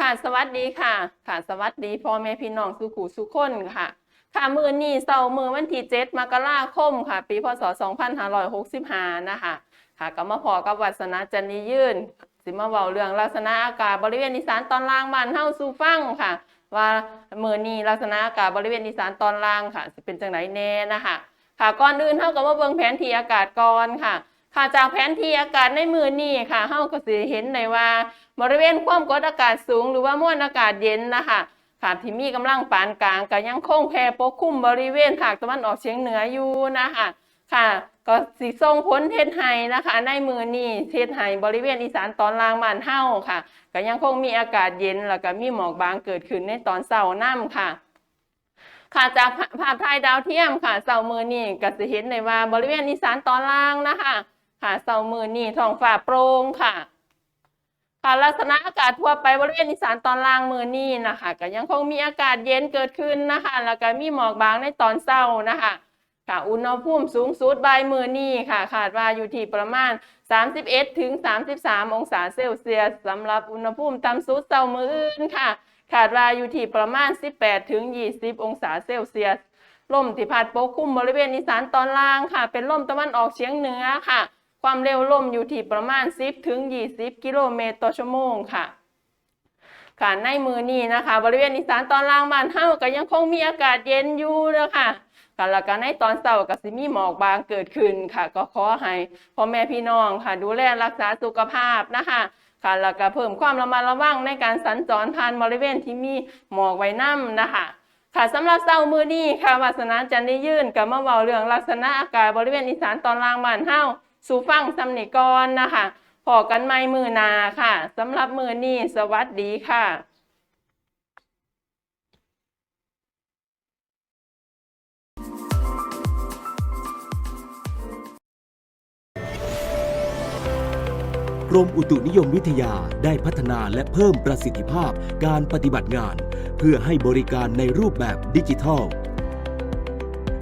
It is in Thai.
ค่ะสวัสดีค่ะ ค่ะสวัสดีพ่อแม่พี่น้องสุขุสุขคนค่ะ ค่ะมือนี้เสาร์มือวันที่7มกราคมค่ะ ปีพศ2565นะคะ ค่ะก็มาพอกับวัสนาจันนียื่น สิมาเว้าเรื่องลักษณะอากาศบริเวณอีสานตอนล่างบ้านเฮาสู่ฟังค่ะ ว่ามือนี้ลักษณะอากาศบริเวณอีสานตอนล่างค่ะสิเป็นจังไดแน่นะคะ ค่ะก่อนอื่นเฮาก็มาเบิ่งแผนที่อากาศก่อนค่ะ ค่ะจากแผนที่อากาศในมือนี้ค่ะเฮาก็สิเห็นได้ว่า บริเวณความกดอากาศสูงหรือว่ามวลอากาศเย็นนะคะค่ะที่มีกำลังปานกลางก็ยังคงแผ่ปกคลุมบริเวณภาคตะวันออกเฉียงเหนืออยู่นะคะค่ะก็สิส่งผลเทศไห้นะคะ ในมือนี้เทศไห้บริเวณอีสานตอนล่างบ้านเฮาค่ะ ก็ยังคงมีอากาศเย็นแล้วก็มีหมอกบางเกิดขึ้นในตอนเช้าน้ำค่ะ ค่ะจากภาพถ่ายดาวเทียมค่ะเสาร์มือนี่ก็จะเห็นได้ว่าบริเวณอีสานตอนล่างนะคะ ค่ะเสาร์มือนี่ท้องฟ้าโปร่งค่ะ ค่ะลักษณะอากาศทั่วไปบริเวณอีสานตอนล่างมือนี่นะคะก็ยังคงมีอากาศเย็นเกิดขึ้นนะคะ แล้วก็มีหมอกบางในตอนเช้านะคะค่ะอุณหภูมิสูงสุดบ่ายมือนี่ค่ะคาดว่าอยู่ที่ประมาณ 31ถึง33 องศาเซลเซียสสำหรับอุณหภูมิต่ำสุดเช้ามืออื่นค่ะคาดว่าอยู่ที่ประมาณ 18ถึง20 องศาเซลเซียสลมที่พัดปกคลุมบริเวณอีสานตอนล่างค่ะ เป็นลมตะวันออกเฉียงเหนือค่ะ ความเร็วลมอยู่ที่ประมาณ 10 ถึง 20 กิโลเมตรต่อชั่วโมงค่ะค่ะในมือนี้นะคะ บริเวณอีสานตอนล่างบ้านเฮาก็ยังคงมีอากาศเย็นอยู่นะคะกันแล้วกันในตอนเช้าก็สิมีหมอกบางเกิดขึ้นค่ะ ก็ขอให้พ่อแม่พี่น้องค่ะ ดูแลรักษาสุขภาพนะคะค่ะแล้วก็เพิ่มความระมัดระวังในการสัญจรผ่านบริเวณที่มีหมอกไว้นํนะคะ ค่ะสำหรับเช้ามือนี้ค่ะวาสนาจันได้ยื่นกับมาเว้าเรื่องลักษณะอากาศบริเวณอีสานตอนล่างบ้านเฮา สู่ฟังสำนิกรนะคะพอกันไม่มือนาค่ะสำหรับมือนี้สวัสดีค่ะกรมอุตุนิยมวิทยาได้พัฒนาและเพิ่มประสิทธิภาพการปฏิบัติงาน เพื่อให้บริการในรูปแบบดิจิทัล